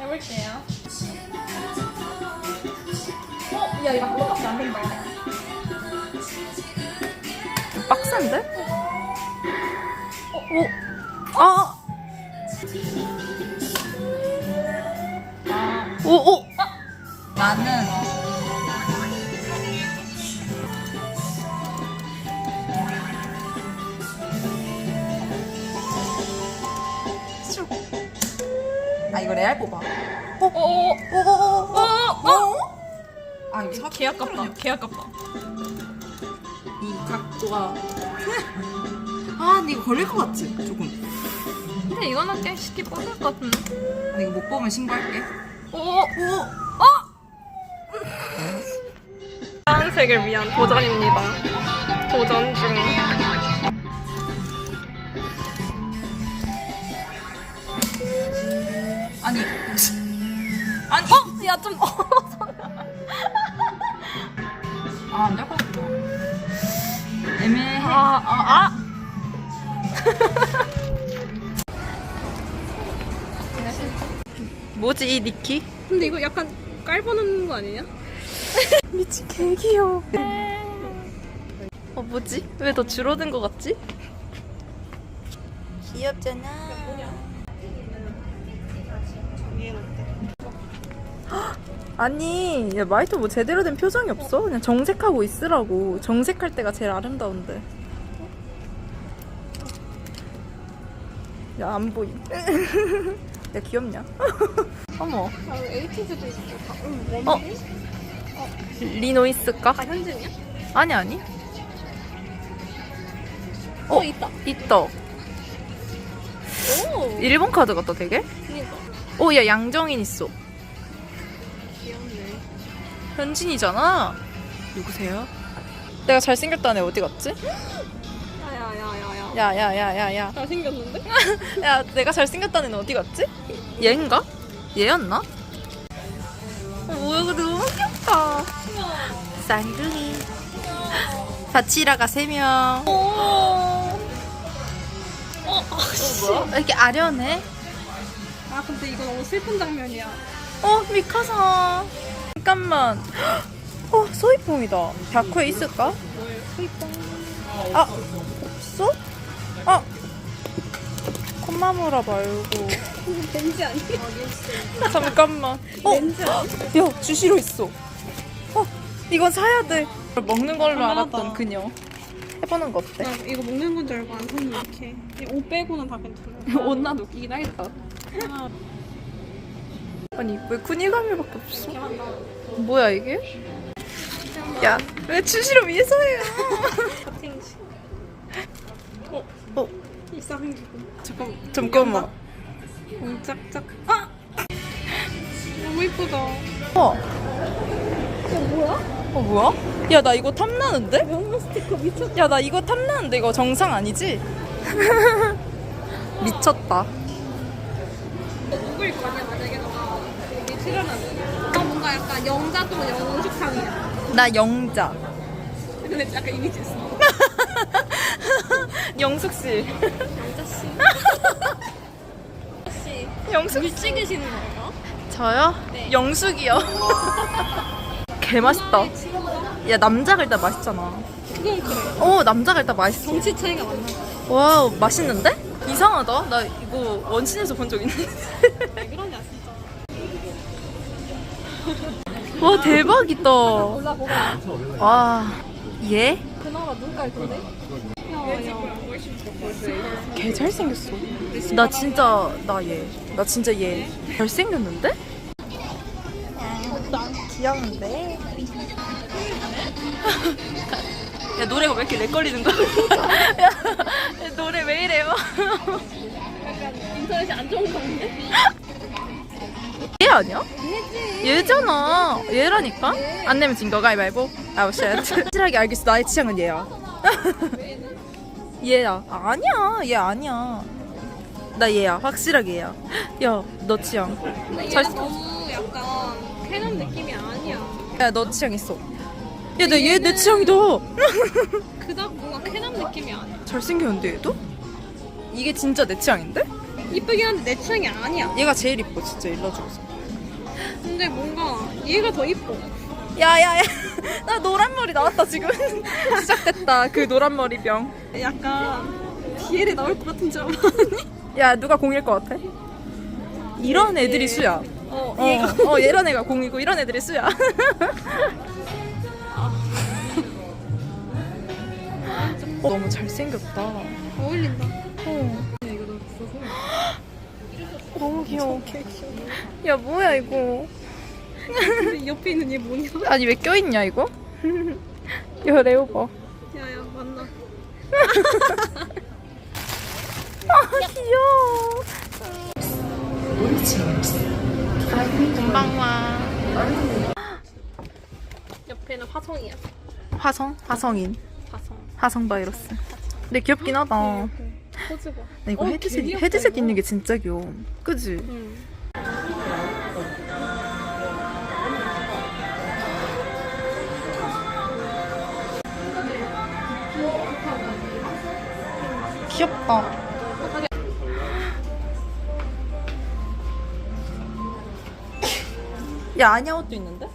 해볼게요. 어? 야, 이거 한 번밖에 안 된다. 빡센데? 어, 오. 아. 아 이거 레알 뽑아. 오, 오, 오, 오, 오, 오. 아 이거 사개 아깝다. 개 아깝다. 이 각도가. 아 근데 이거 걸릴 것 같지? 조금. 근데 이거는 꽤 쉽게 뽑을 것 같은데. 아 이거 못 보면 신고할게. 오, 오, 어! 파란색을 위한 도전입니다. 도전 중. 어? 야, 좀, 어. 아안 될것 같다. 애매해. 아, 아, 아. 뭐지, 이 니키? 근데 이거 약간 깔보는 거 아니냐? 미친 개 귀여워. 어, 뭐지? 왜 더 줄어든 것 같지? 귀엽잖아. 아니, 야, 마이토 뭐 제대로 된 표정이 없어? 그냥 정색하고 있으라고. 정색할 때가 제일 아름다운데. 야, 안 보임. 야, 귀엽냐? 어머. 아, 에이티즈도 있고. 응, 어? 리노이스까? 아, 현진이야? 아니, 아니. 어, 있다. 있다. 오! 일본 카드 같다, 되게? 그니까. 오, 야, 양정인 있어. 귀엽네. 현진이잖아. 누구세요? 내가 잘생겼다는 애 어디 갔지? 야야야야야. 야, 야, 야, 야, 야. 잘생겼는데? 야, 내가 잘생겼다는 애 어디 갔지? 얘인가? 얘였나? 어, 뭐야, 근데 너무 귀엽다. 쌍둥이. 다치라가 세 명 어, 뭐야? 이렇게 아련해? 아, 근데 이거 너무 슬픈 장면이야. 어, 미카사. 잠깐만. 어, 소이폼이다. 벽후에 있을까? 슬퍼. 아, 없어? 아, 콧마무라 말고. 렌즈 아니야? 잠깐만. 어, 렌즈 아니야? 야, 주시로 있어. 어, 이건 사야 돼. 먹는 걸로. 알았던 그녀. 해보는 거 어때? 나 이거 먹는 건 줄 알고 안 샀는데 이렇게. 이옷 빼고는 다 괜찮아. 옷 나도 웃기긴 하겠다. 아, 아니, 왜 군의감일밖에 없어? 뭐야, 이게? 야, 왜 주시로 위해서 해요? 파팅시. 어, 일사생기고. 잠깐, 잠깐만. 짝짝. 아! 너무 이쁘다. 어, 이거 뭐야? 어, 뭐야? 야, 나 이거 탐나는데? 명문 스티커 미쳤다. 야, 나 이거 탐나는데 이거 정상 아니지? 미쳤다. 누구일 거 아니야 만약에 너 출연하면. 아 뭔가 약간 영자 또는 영식상이야. 나 영자. 근데 약간 이미지 있어. 영숙 씨. 영자 씨. 씨. 영숙 물 찍으시는 거예요? 저요? 네. 영숙이요. 개 맛있다. 야, 남자가 일단 맛있잖아. 그건 그래. 어, 남자가 일단 맛있어. 정치 차이가 많나? 와우, 맛있는데? 이상하다. 나 이거 원신에서 본 적 있는데. 왜 그러냐. 와, 대박이다. 와, 얘? 그나마 눈깔 도네. 야야. 개 잘생겼어. 나 진짜, 나 얘. 나 진짜 얘. 잘생겼는데? 귀여운데? 야, 노래가 왜 이렇게 렉걸리는 거야? 야, 야, 노래 왜 이래요? 인터넷이 안 좋은 건데? 얘 아니야? 얘잖아. 얘라니까? 안 내면 진거 가위바위보. 쉣. 확실하게 알겠어. 나의 취향은 얘야. 얘야. 아니야. 얘 아니야. 나 얘야. 확실하게 얘야. 야, 너 취향. 잘- 너무 약간 캐논 느낌이 아니야. 야, 너 취향 있어. 야, 나얘내 취향이다. 그닥 뭔가 캐논 느낌이 아니야. 잘생겼는데 얘도? 이게 진짜 내 취향인데? 이쁘긴 한데 내 취향이 아니야. 얘가 제일 이뻐 진짜 일러 중에서. 근데 뭔가 얘가 더 이뻐. 야야야, 나 노란 머리 나왔다 지금. 시작됐다 그 노란 머리병. 약간 DL에 나올 것 같은 줄 알았니? 야 누가 공일 것 같아? 이런 애들이 수야. 어, 어, 얘가 어 이런 애가 공이고 이런 애들이 수야. 어, 너무 잘생겼다. 어울린다. 어. 귀여워. 야 뭐야 이거? 근데 옆에 있는 얘 뭐냐? 아니 왜 껴있냐 이거? 야 레오버. 야야 만나. 아 귀여워. 금방 와. 옆에는 화성이야. 화성? 화성인. 화성. 화성 바이러스. 근데 귀엽긴 하다. 포즈 봐. 나 이거 어, 헤드셋 귀엽다, 헤드셋 이거. 있는 게 진짜 귀여워. 그지? 응. 귀엽다. 야 아냐 옷도 있는데?